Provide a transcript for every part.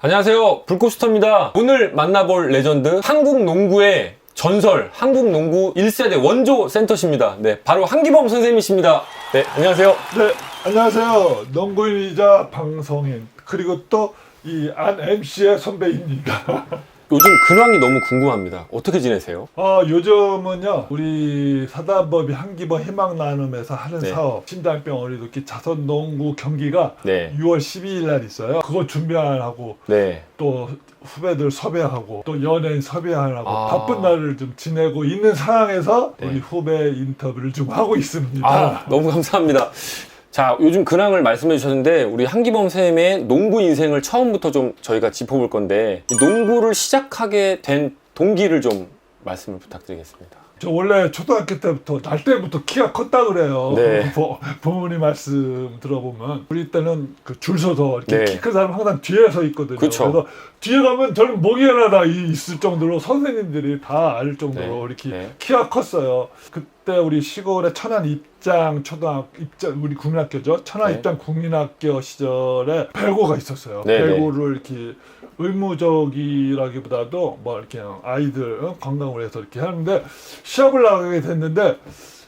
안녕하세요. 불꽃스터입니다. 오늘 만나볼 레전드 한국 농구의 전설, 한국 농구 1세대 원조 센터십니다. 네, 바로 한기범 선생님이십니다. 네, 안녕하세요. 네, 안녕하세요. 농구인이자 방송인 그리고 또 이 안 MC의 선배입니다. 요즘 근황이 너무 궁금합니다. 어떻게 지내세요? 어, 요즘은요 우리 사단법이 한기범 희망 나눔에서 하는 네. 사업 신장병 어리도끼 자선 농구 경기가 네. 6월 12일 날 있어요. 그거 준비하고 네. 또 후배들 섭외하고 또 연예인 섭외하고 아. 바쁜 날을 좀 지내고 있는 상황에서 네. 우리 후배 인터뷰를 좀 하고 있습니다. 아, 너무 감사합니다. 자, 요즘 근황을 말씀해 주셨는데 우리 한기범 쌤의 농구 인생을 처음부터 좀 저희가 짚어볼 건데 이 농구를 시작하게 된 동기를 좀 말씀을 부탁드리겠습니다. 저 원래 초등학교 때부터 날 때부터 키가 컸다 그래요. 네. 부- 부모님 말씀 들어보면 우리 때는 그 줄 서서 이렇게 네. 키큰 사람 항상 뒤에 서 있거든요. 그쵸. 래서 뒤에 가면 저는 목이 하나 있을 정도로 선생님들이 다 알 정도로 네. 이렇게 네. 키가 컸어요. 그 때 우리 시골의 천안 입장 초등학 입장 우리 국민학교죠. 천안 네. 입장 국민학교 시절에 배구가 있었어요. 네, 네. 배구를 이렇게 의무적이라기보다도 뭐 이렇게 아이들 어? 건강을 위해서 이렇게 하는데 시합을 나가게 됐는데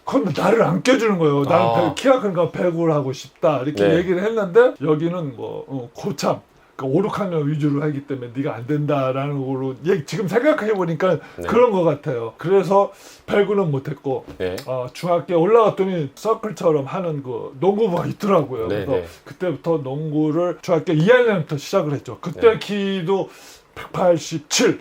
그건 나를 안 껴주는 거예요. 나는 아. 배- 키가 크니까 배구를 하고 싶다 이렇게 네. 얘기를 했는데 여기는 뭐 어, 고참 그러니까 5, 6학년 위주로 하기 때문에 네가 안 된다라는 거로 얘 지금 생각해 보니까 네. 그런 것 같아요. 그래서 배구는 못했고 네. 어, 중학교 올라갔더니 서클처럼 하는 그 농구부가 있더라고요. 네, 그래서 네. 그때부터 농구를 중학교 2학년부터 시작을 했죠. 그때 네. 키도 187.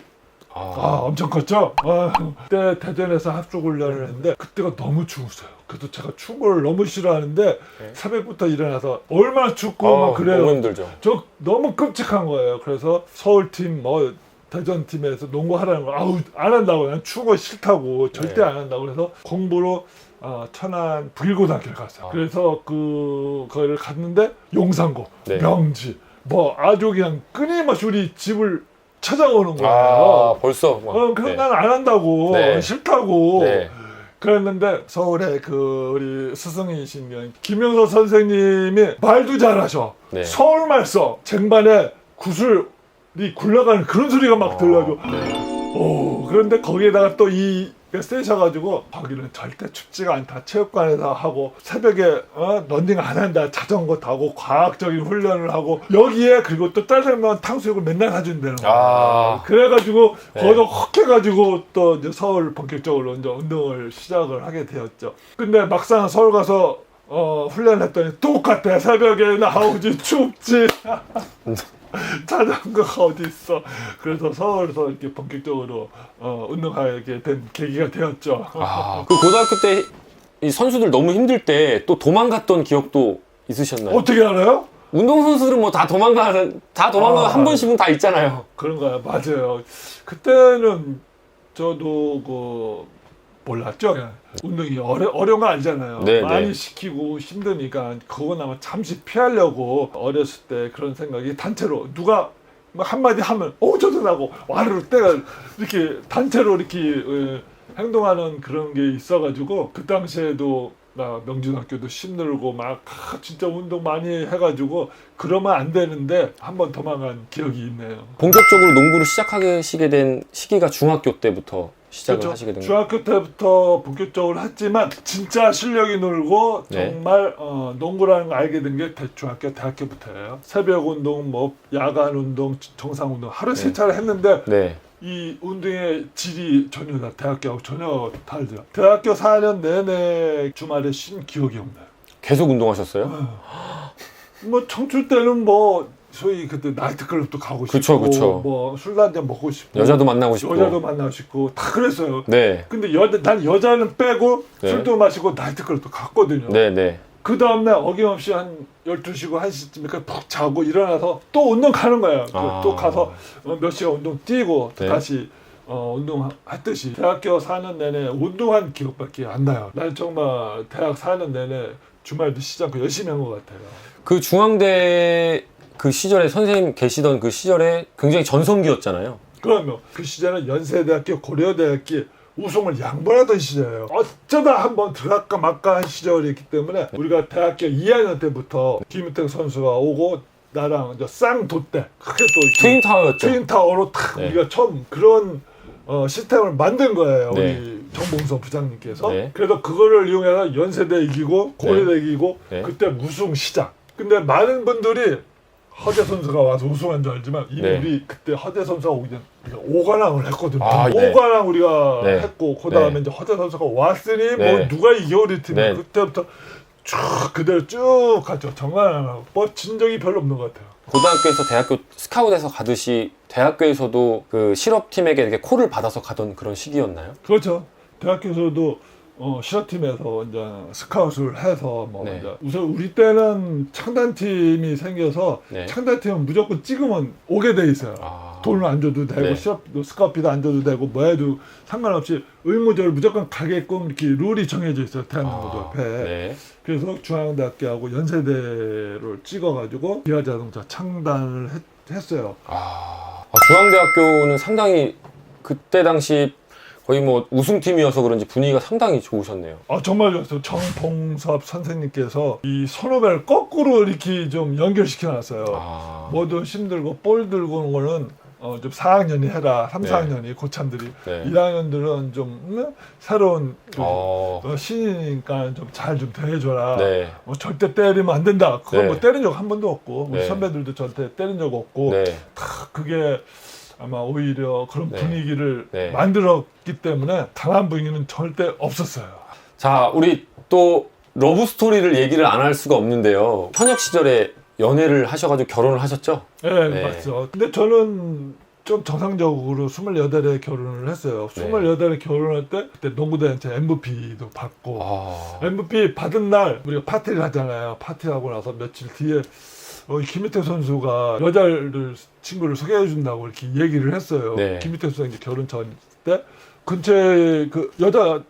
아, 아, 엄청 컸죠? 아, 그때 대전에서 합숙 훈련을 했는데 그때가 너무 추웠어요. 그래도 제가 추운 걸 너무 싫어하는데 네. 새벽부터 일어나서 얼마나 춥고 아, 막 그래요. 너무 힘들죠. 저 너무 끔찍한 거예요. 그래서 서울팀 뭐 대전팀에서 농구 하라는 거 아우 안 한다고 난 추운 거 싫다고 절대 네. 안 한다고 그래서 공부로 어, 천안 북일고등학교를 갔어요. 아. 그래서 그 거기를 갔는데 용산고, 네. 명지 뭐 아주 그냥 끊임없이 우리 집을 찾아오는 거예요. 아, 벌써. 막, 어, 그래서 네. 난안 한다고 네. 싫다고 네. 그랬는데 서울에 그 우리 스승이신 김영서 선생님이 말도 잘하셔. 네. 서울 말 써 쟁반에 구슬이 굴러가는 그런 소리가 막 들려가지고 아, 네. 오 그런데 거기에다가 또 이 세셔가지고 거기는 절대 춥지가 않다. 체육관에서 하고 새벽에 어, 런닝 안 한다. 자전거 타고 과학적인 훈련을 하고 여기에 그리고 또 짜장면 탕수육을 맨날 사준다는 거야 아. 그래가지고 네. 거기서 헉 해가지고 또 이제 서울 본격적으로 이제 운동을 시작을 하게 되었죠. 근데 막상 서울 가서 어, 훈련했더니 똑같아. 새벽에 나오지 춥지 자전거가 어디 있어 그래서 서울에서 이렇게 본격적으로 어, 운동하게 된 계기가 되었죠 아, 그 고등학교 때 이 선수들 너무 힘들 때 또 도망갔던 기억도 있으셨나요? 어떻게 알아요? 운동 선수들은 뭐 다 도망가 다 도망가 아. 한 번씩은 다 있잖아요. 그런가요? 맞아요. 그때는 저도 그 몰랐죠. 그냥 운동이 어려, 어려운 거 아니잖아요. 네, 많이 네. 시키고 힘드니까 그건 아마 잠시 피하려고 어렸을 때 그런 생각이 단체로 누가 막 한마디 하면 어 저도 나고 와르르 때가 이렇게 단체로 이렇게 어, 행동하는 그런 게 있어가지고 그 당시에도 나 명준학교도 힘들고 막 아, 진짜 운동 많이 해가지고 그러면 안 되는데 한 번 도망간 기억이 있네요. 본격적으로 농구를 시작하시게 된 시기가 중학교 때부터 시작을 그렇죠. 하시게 된 거예요. 중학교 때부터 본격적으로 했지만 진짜 실력이 늘고 네. 정말 어, 농구라는 걸 알게 된 게 중학교 대학교부터예요. 새벽 운동, 뭐 야간 운동, 정상 운동 하루 세 네. 차례 했는데 네. 이 운동의 질이 전혀 다 대학교하고 전혀 다르죠. 대학교 4년 내내 주말에 쉰 기억이 없나요? 계속 운동하셨어요? 뭐 청춘 때는 뭐 소위 그때 나이트클럽도 가고 싶고 그쵸, 그쵸. 뭐술 한잔 먹고 싶고 여자도 만나고 싶고. 여자도 만나고 싶고 다 그랬어요. 네. 근데 여자 난 여자는 빼고 네. 술도 마시고 나이트클럽도 갔거든요. 네, 네. 그 다음날 어김없이 한 12시고 1시쯤에 푹 자고 일어나서 또 운동 가는. 그 아. 또 가서 어, 몇 시간 운동 뛰고 또 네. 다시 어, 운동했듯이 대학교 4년 내내 운동한 기억밖에 안 나요. 난 정말 대학 4년 내내 주말도 쉬지 않고 열심히 한 것 같아요. 그 중앙대 그 시절에 선생님 계시던 그 시절에 굉장히 전성기였잖아요. 그러면 그 시절은 연세대학교, 고려대학교 우승을 양보하던 시절이에요. 어쩌다 한번 들어갈까 말까 한 시절이기 때문에 우리가 대학교 2학년 때부터 김윤택 선수가 오고 나랑 이제 쌍도대 크게 또 트윈 타워였죠. 트윈 타워로 탁 네. 우리가 처음 그런 어, 시스템을 만든 거예요. 네. 우리 정봉서 부장님께서. 네. 그래서 그거를 이용해서 연세대 이기고 고려대 이기고 네. 그때 무승 시작. 근데 많은 분들이 허재 선수가 와서 우승한 줄 알지만 이미 네. 우리 그때 허재 선수가 오기 전 오관왕을 했거든요. 아, 네. 오관왕 우리가 네. 했고 그 다음에 네. 이제 허재 선수가 왔으니 네. 뭐 누가 이겨 우리 팀이 네. 그때부터 쭉 그대로 쭉 갔죠. 정말 뭐진 적이 별로 없는 것 같아요. 고등학교에서 대학교 스카웃에서 가듯이 대학교에서도 그 실업팀에게 이렇게 콜을 받아서 가던 그런 시기였나요? 그렇죠. 대학교에서도 어, 실업팀에서 이제 스카웃을 해서 뭐 네. 이제 우선 우리 때는 창단팀이 생겨서 네. 창단팀은 무조건 찍으면 오게 돼 있어요. 아, 돈을 안 줘도 되고 네. 실업 스카웃비도 안 줘도 되고 뭐 해도 상관없이 의무적으로 무조건 가게끔 이렇게 룰이 정해져 있어요 대한민국 아, 앞에. 네. 그래서 중앙대학교하고 연세대를 찍어가지고 기아자동차 창단을 했, 했어요. 아, 아, 중앙대학교는 상당히 그때 당시 거의 뭐 우승팀이어서 그런지 분위기가 상당히 좋으셨네요. 아 정말 좋았어요. 정봉섭 선생님께서 이 선후배를 거꾸로 이렇게 좀 연결시켜 놨어요. 아, 뭐든 힘들고 볼 들고 오는 거는 어, 좀 4학년이 해라. 3, 네. 4학년이 고참들이. 네. 1학년들은 좀 음, 새로운 그, 어, 어, 신이니까 좀 잘 좀 대해줘라. 네. 뭐 절대 때리면 안 된다. 그건 네. 뭐 때린 적 한 번도 없고 우리 네. 선배들도 저한테 때린 적 없고 네. 그게 아마 오히려 그런 네. 분위기를 네. 만들었기 때문에 당한 분위기는 절대 없었어요. 자, 우리 또 러브 스토리를 얘기를 안 할 수가 없는데요. 현역 시절에 연애를 하셔가지고 결혼을 하셨죠? 네, 네. 맞죠. 근데 저는 좀 정상적으로 28에 결혼을 했어요. 네. 28에 결혼할 때 그때 농구대한테 MVP도 받고 아, MVP 받은 날 우리가 파티를 하잖아요. 파티하고 나서 며칠 뒤에 어, 이 김희태 선수가 여자를 친구를 소개해 준다고 이렇게 얘기를 했어요. 네. 김희태 선수 이제 결혼 전 때 근처에 그 여자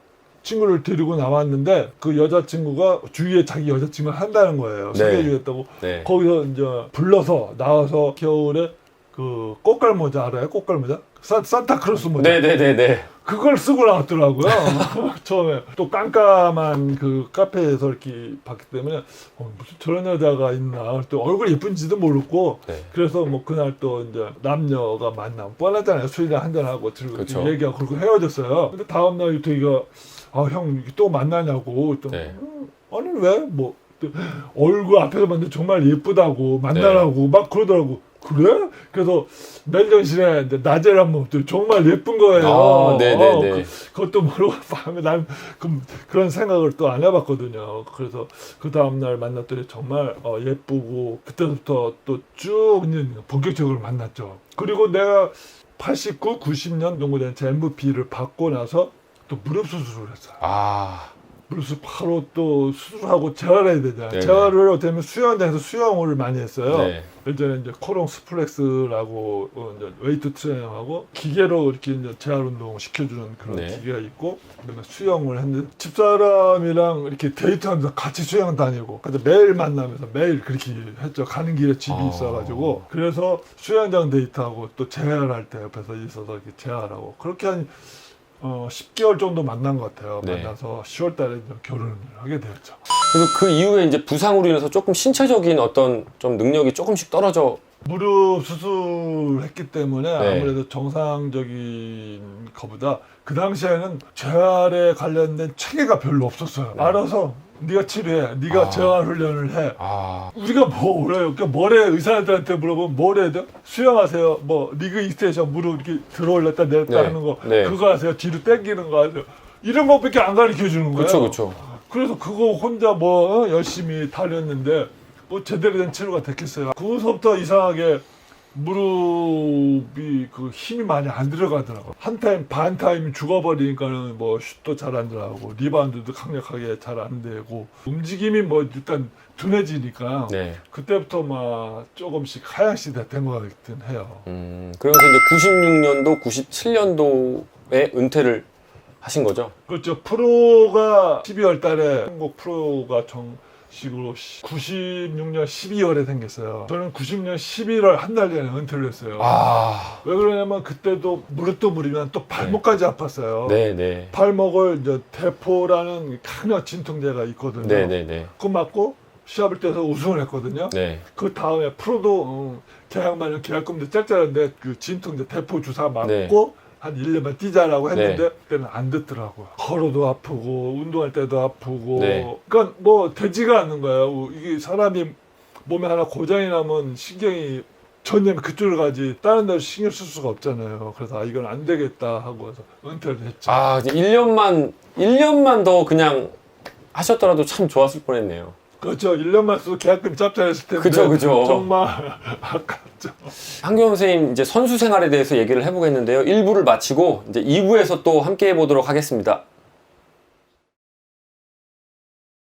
친구를 데리고 나왔는데 그 여자 친구가 주위에 자기 여자 친구를 한다는 거예요. 네. 소개해 주겠다고 네. 거기서 이제 불러서 나와서 겨울에 그 꽃갈 모자 알아요? 꽃갈 모자? 산, 산타크로스 모자. 네네네네. 그걸 쓰고 나왔더라고요. 처음에 또 깜깜한 그 카페에서 이렇게 봤기 때문에 어, 무슨 저런 여자가 있나. 또 얼굴 예쁜지도 모르고 네. 그래서 뭐 그날 또 이제 남녀가 만나면 뻔하잖아요. 술이나 한잔 하고 들고 그쵸. 얘기하고 그러고 헤어졌어요. 근데 다음 날부터 이거 아형 또 만나냐고 또 네. 음, 아니 왜뭐 얼굴 앞에서 봤는데 정말 예쁘다고 만나라고 네. 막 그러더라고. 그래? 그래서 맨정신에 이제 낮에를 한번 또 정말 예쁜 거예요. 아, 네네네. 어, 그, 그것도 모르고 밤에 난 그, 그런 생각을 또 안 해봤거든요. 그래서 그 다음날 만났더니 정말 어, 예쁘고 그때부터 또 쭉 본격적으로 만났죠. 그리고 내가 89, 90년 농구대한테 MVP를 받고 나서 또 무릎 수술을 했어요. 아, 무릎 바로 또 수술하고 재활해야 되잖아요. 네네. 재활을 어떻게 하면 수영장에서 수영을 많이 했어요. 네. 예전에 이제 코롱 스플렉스라고 어, 이제 웨이트 트레이닝하고 기계로 이렇게 이제 재활 운동 시켜주는 그런 네. 기계가 있고 그다음에 수영을 했는데 집사람이랑 이렇게 데이트하면서 같이 수영 다니고 그래서 매일 만나면서 매일 그렇게 했죠. 가는 길에 집이 아. 있어가지고 그래서 수영장 데이트하고 또 재활할 때 옆에서 있어서 이렇게 재활하고 그렇게 한 어, 10개월 정도 만난 것 같아요. 네. 만나서 10월 달에 결혼을 하게 되었죠. 그래서 그 이후에 이제 부상으로 인해서 조금 신체적인 어떤 좀 능력이 조금씩 떨어져. 무릎 수술했기 때문에 네. 아무래도 정상적인 것보다 그 당시에는 재활에 관련된 체계가 별로 없었어요. 네. 알아서 네가 치료해, 네가 아. 재활 훈련을 해. 아, 우리가 뭐 몰라요. 그러니까 뭐래 의사들한테 물어보면 뭘 해야 돼? 수영하세요. 뭐 리그 익스테이션 무릎 이렇게 들어 올렸다 내렸다 네. 하는 거 네. 그거 하세요. 뒤로 당기는 거 하세요. 이런 것밖에 안 가르쳐 주는 거예요. 그렇죠, 그렇죠. 그래서 그거 혼자 뭐 어, 열심히 달렸는데 뭐 제대로 된 치료가 됐겠어요. 그거서부터 이상하게 무릎이 그 힘이 많이 안 들어가더라고. 한 타임 반 타임 죽어버리니까는 뭐 슛도 잘 안 들어가고 리바운드도 강력하게 잘 안 되고 움직임이 뭐 일단 둔해지니까 네. 그때부터 막 조금씩 하향시대 된 것 같긴 해요. 음, 그러면서 이제 96년도, 97년도에 은퇴를 하신 거죠? 그렇죠. 프로가 12월 달에 한국 프로가 정 식으로 96년 12월에 생겼어요. 저는 90년 11월 한 달 전에 은퇴를 했어요. 아, 왜 그러냐면 그때도 무릎도 무리면 또 발목까지 아팠어요. 네, 네. 발목을 이제 대포라는 강력 진통제가 있거든요. 네, 네, 네. 그거 맞고 시합을 뛰어서 우승을 했거든요. 네. 그 다음에 프로도 어, 계약 만년 계약금도 짤짤한데 그 진통 이제 대포 주사 맞고 네. 한 1년만 뛰자라고 했는데 네. 그때는 안 듣더라고요. 걸어도 아프고 운동할 때도 아프고 네. 그러니까 뭐 되지가 않는 거예요. 이게 사람이 몸에 하나 고장이 나면 신경이 전념 그쪽으로 가지 다른 데로 신경 쓸 수가 없잖아요. 그래서 아 이건 안 되겠다 하고 해서 은퇴를 했죠. 아, 이제 1년만 1년만 더 그냥 하셨더라도 참 좋았을 뻔했네요. 그렇죠. 1년만 써도 계약금 짭짤했을 텐데 그죠, 그죠. 정말 아깝죠. 한규영 선생님 이제 선수 생활에 대해서 얘기를 해보겠는데요. 1부를 마치고 이제 2부에서 또 함께 해보도록 하겠습니다.